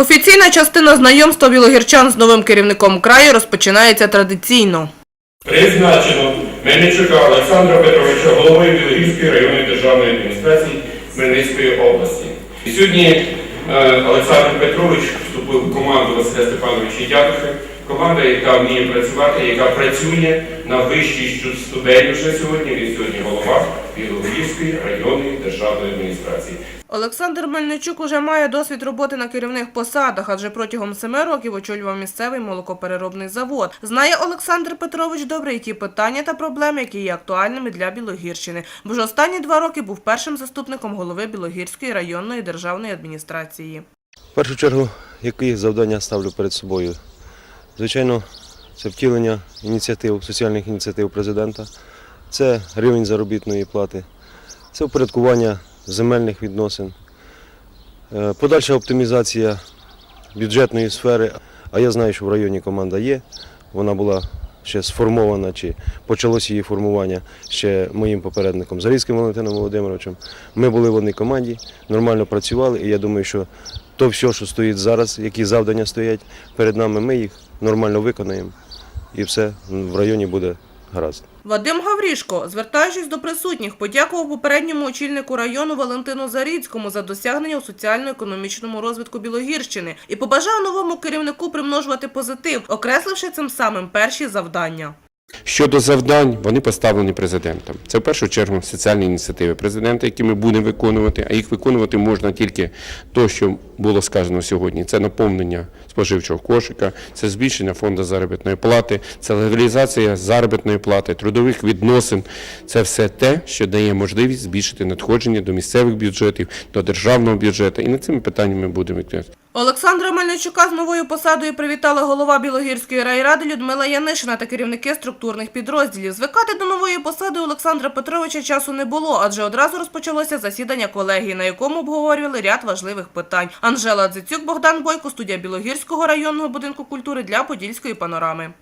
Офіційна частина знайомства білогірчан з новим керівником краю розпочинається традиційно. Призначено Мельничука Олександра Петровича головою Білогірської районної державної адміністрації Хмельницької області. І сьогодні е, Олександр Петрович вступив в команду Василя Степановича Дядухи, команда, яка вміє працювати, яка працює на вищій ступені вже сьогодні. Він сьогодні голова Білогірської районної державної адміністрації. Олександр Мельничук уже має досвід роботи на керівних посадах, адже протягом семи років очолював місцевий молокопереробний завод. Знає Олександр Петрович добре і ті питання та проблеми, які є актуальними для Білогірщини, бо ж останні два роки був першим заступником голови Білогірської районної державної адміністрації. В першу чергу, які завдання ставлю перед собою? Звичайно, це втілення ініціатив, соціальних ініціатив президента, це рівень заробітної плати, це упорядкування земельних відносин, е, подальша оптимізація бюджетної сфери. А я знаю, що в районі команда є. Вона була ще сформована, чи почалося її формування ще моїм попередником Зарізьким Валентином Володимировичем. Ми були в одній команді, нормально працювали, і я думаю, що то все, що стоїть зараз, які завдання стоять перед нами, ми їх нормально виконаємо, і все в районі буде гаразд. Вадим Гаврішко, звертаючись до присутніх, подякував попередньому очільнику району Валентину Заріцькому за досягнення у соціально-економічному розвитку Білогірщини і побажав новому керівнику примножувати позитив, окресливши цим самим перші завдання. Щодо завдань, вони поставлені президентом. Це в першу чергу соціальні ініціативи президента, які ми будемо виконувати, а їх виконувати можна тільки то, що було сказано сьогодні. Це наповнення споживчого кошика, це збільшення фонду заробітної плати, це легалізація заробітної плати, трудових відносин. Це все те, що дає можливість збільшити надходження до місцевих бюджетів, до державного бюджету. І над цими питаннями будемо відповідати. Олександра Мельничука з новою посадою привітала голова Білогірської райради Людмила Янишина та керівники структурних підрозділів. Звикати до нової посади Олександра Петровича часу не було, адже одразу розпочалося засідання колегії, на якому обговорювали ряд важливих питань. Анжела Дзицюк, Богдан Бойко, студія Білогірського районного будинку культури для Подільської панорами.